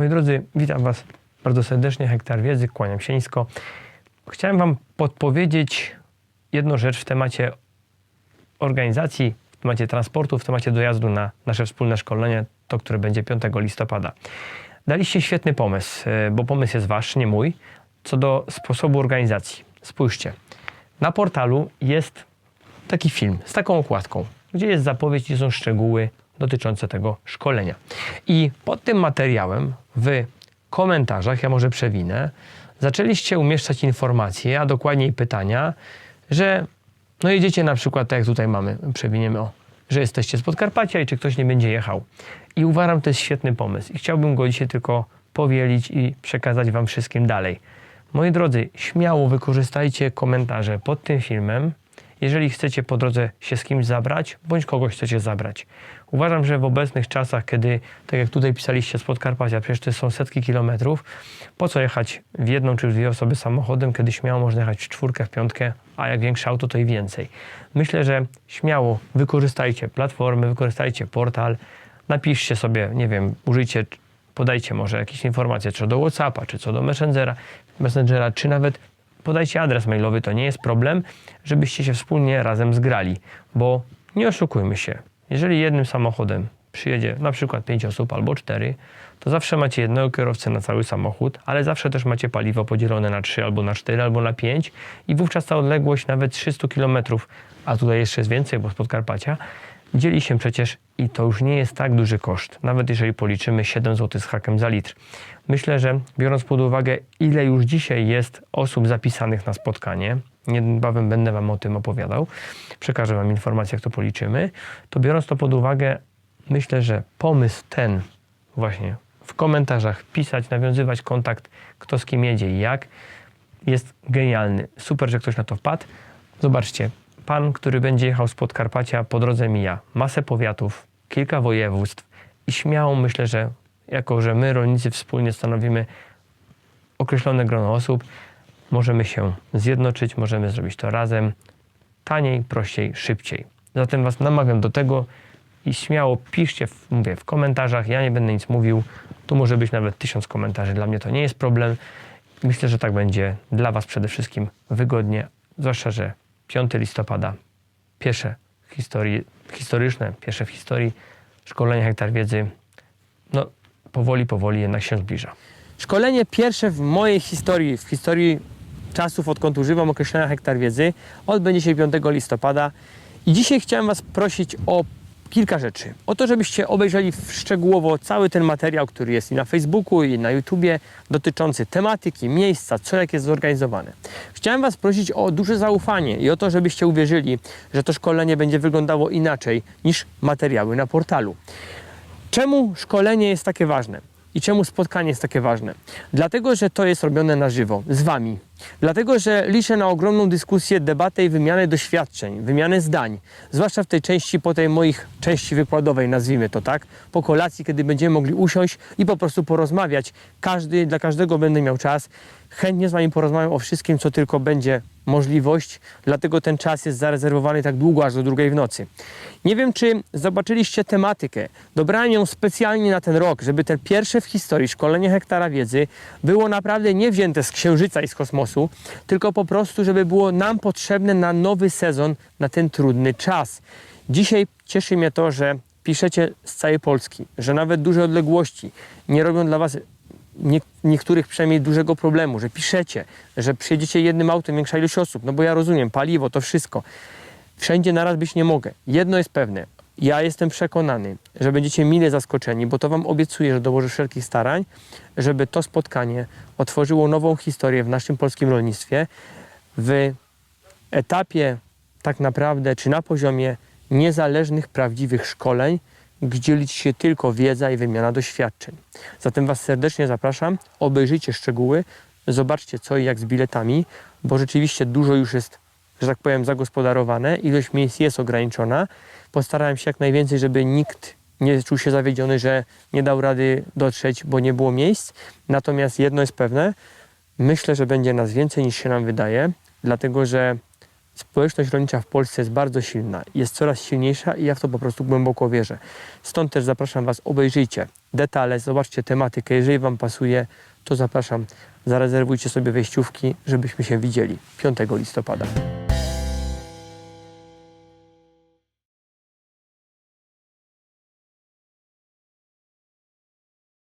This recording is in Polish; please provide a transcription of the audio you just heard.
Moi drodzy, witam Was bardzo serdecznie, Hektar Wiedzy, kłaniam się nisko. Chciałem Wam podpowiedzieć jedną rzecz w temacie organizacji, w temacie transportu, w temacie dojazdu na nasze wspólne szkolenie, to, które będzie 5 listopada. Daliście świetny pomysł, e, bo pomysł jest Wasz, nie mój, co do sposobu organizacji. Spójrzcie, na portalu jest taki film z taką okładką, gdzie jest zapowiedź, gdzie są szczegóły dotyczące tego szkolenia. I pod tym materiałem w komentarzach, ja może przewinę, zaczęliście umieszczać informacje, a dokładniej pytania, że no jedziecie na przykład, tak jak tutaj mamy, przewiniemy o, że jesteście z Podkarpacia i czy ktoś nie będzie jechał. I uważam, to jest świetny pomysł i chciałbym go dzisiaj tylko powielić i przekazać Wam wszystkim dalej. Moi drodzy, śmiało wykorzystajcie komentarze pod tym filmem, jeżeli chcecie po drodze się z kimś zabrać, bądź kogoś chcecie zabrać. Uważam, że w obecnych czasach, kiedy, tak jak tutaj pisaliście z Podkarpacia, przecież to są setki kilometrów, po co jechać w jedną czy w dwie osoby samochodem, kiedy śmiało można jechać w czwórkę, w piątkę, a jak większe auto, to i więcej. Myślę, że śmiało wykorzystajcie platformy, wykorzystajcie portal, napiszcie sobie, nie wiem, użyjcie, podajcie może jakieś informacje, czy do Whatsappa, czy co do Messengera, Messengera, czy nawet podajcie adres mailowy, to nie jest problem, żebyście się wspólnie razem zgrali, bo nie oszukujmy się, jeżeli jednym samochodem przyjedzie na przykład 5 osób albo 4, to zawsze macie jednego kierowcę na cały samochód, ale zawsze też macie paliwo podzielone na 3 albo na 4 albo na 5 i wówczas ta odległość nawet 300 km, a tutaj jeszcze jest więcej, bo z Podkarpacia, dzieli się przecież i to już nie jest tak duży koszt, nawet jeżeli policzymy 7 zł z hakiem za litr. Myślę, że biorąc pod uwagę, ile już dzisiaj jest osób zapisanych na spotkanie, niebawem będę Wam o tym opowiadał, przekażę Wam informację, jak to policzymy, to biorąc to pod uwagę, myślę, że pomysł ten właśnie w komentarzach pisać, nawiązywać kontakt, kto z kim jedzie i jak, jest genialny. Super, że ktoś na to wpadł. Zobaczcie, pan, który będzie jechał z Podkarpacia, po drodze mija masę powiatów, kilka województw i śmiało myślę, że jako, że my rolnicy wspólnie stanowimy określone grono osób, możemy się zjednoczyć, możemy zrobić to razem, taniej, prościej, szybciej. Zatem Was namawiam do tego i śmiało piszcie, w, mówię, w komentarzach, ja nie będę nic mówił, tu może być nawet tysiąc komentarzy, dla mnie to nie jest problem. Myślę, że tak będzie dla Was przede wszystkim wygodnie, zwłaszcza, że 5 listopada, pierwsze historii, historyczne, pierwsze w historii szkolenie Hektar Wiedzy, no powoli, powoli jednak się zbliża. Szkolenie pierwsze w mojej historii, w historii czasów, odkąd używam określenia hektar wiedzy, odbędzie się 5 listopada. I dzisiaj chciałem Was prosić o kilka rzeczy. O to, żebyście obejrzeli szczegółowo cały ten materiał, który jest i na Facebooku, i na YouTubie, dotyczący tematyki, miejsca, co jak jest zorganizowane. Chciałem Was prosić o duże zaufanie i o to, żebyście uwierzyli, że to szkolenie będzie wyglądało inaczej niż materiały na portalu. Czemu szkolenie jest takie ważne? I czemu spotkanie jest takie ważne? Dlatego, że to jest robione na żywo, z Wami. Dlatego, że liczę na ogromną dyskusję, debatę i wymianę doświadczeń, wymianę zdań. Zwłaszcza w tej części, po tej moich części wykładowej, nazwijmy to tak, po kolacji, kiedy będziemy mogli usiąść i po prostu porozmawiać. Każdy, dla każdego będę miał czas. Chętnie z Wami porozmawiam o wszystkim, co tylko będzie możliwość, dlatego ten czas jest zarezerwowany tak długo, aż do drugiej w nocy. Nie wiem, czy zobaczyliście tematykę. Dobrałem ją specjalnie na ten rok, żeby ten pierwsze w historii szkolenie hektara wiedzy było naprawdę nie wzięte z księżyca i z kosmosu, tylko po prostu, żeby było nam potrzebne na nowy sezon, na ten trudny czas. Dzisiaj cieszy mnie to, że piszecie z całej Polski, że nawet duże odległości nie robią dla Was nie, niektórych przynajmniej dużego problemu, że piszecie, że przyjedziecie jednym autem, większa ilość osób, no bo ja rozumiem, paliwo, to wszystko. Wszędzie naraz być nie mogę. Jedno jest pewne, ja jestem przekonany, że będziecie mile zaskoczeni, bo to Wam obiecuję, że dołożę wszelkich starań, żeby to spotkanie otworzyło nową historię w naszym polskim rolnictwie w etapie tak naprawdę, czy na poziomie niezależnych, prawdziwych szkoleń, gdzie liczy się tylko wiedza i wymiana doświadczeń. Zatem Was serdecznie zapraszam, obejrzyjcie szczegóły, zobaczcie co i jak z biletami, bo rzeczywiście dużo już jest, że tak powiem, zagospodarowane, ilość miejsc jest ograniczona. Postarałem się jak najwięcej, żeby nikt nie czuł się zawiedziony, że nie dał rady dotrzeć, bo nie było miejsc. Natomiast jedno jest pewne, myślę, że będzie nas więcej niż się nam wydaje, dlatego że społeczność rolnicza w Polsce jest bardzo silna, jest coraz silniejsza i ja w to po prostu głęboko wierzę. Stąd też zapraszam Was, obejrzyjcie detale, zobaczcie tematykę. Jeżeli Wam pasuje, to zapraszam, zarezerwujcie sobie wejściówki, żebyśmy się widzieli 5 listopada.